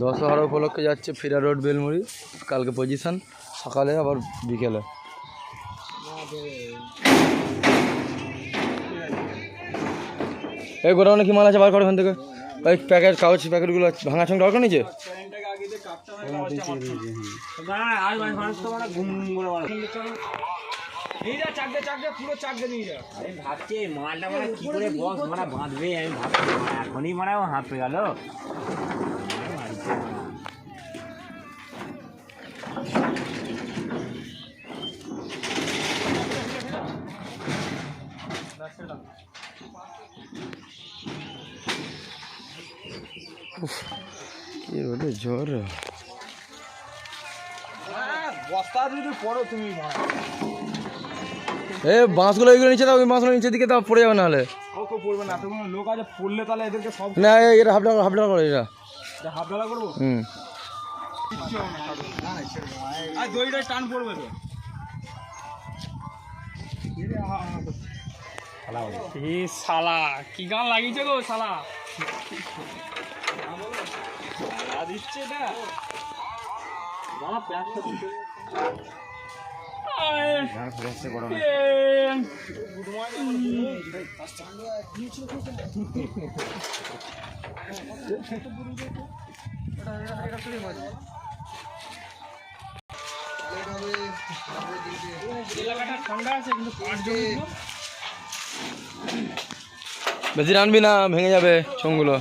দশহরা উপলক্ষে যাচ্ছে ফিরা রোড, বেলমুড়ি। কালকে পজিশন সকালে আবার বিকেলে। এই গোডাউনে কি মাল আছে? বার করো ওখান থেকে। ওই প্যাকেট কাগজ প্যাকেটগুলো ভাঙা ছঙ্গ দরকার নিচে। মালটা মানে কি করে বক্স মানে বাঁধবে? আমি ভাবছি, এখনই মানে হাঁপে গেল। কি বলে জ্বর? বস্তা যদি পড়ো তুমি এ বাঁশগুলো এইগুলো নিচে দাও ওই বাঁশগুলো নিচের দিকে দাও পড়ে যাবে নাহলে। পড়বে না লোক আছে পড়লে তাহলে এদেরকে সব না এটা হাফ হাফ করে এটা হাফ ডালা করব? হুম। আর দড়িটায় টান পড়বে তো। এ শালা কি গান লাগিয়েছে গো শালা? দিচ্ছে এটা আছে। জন বেশি রানবি না ভেঙে যাবে ছংগুলো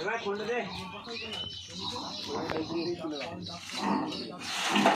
এবার খুলতে দে।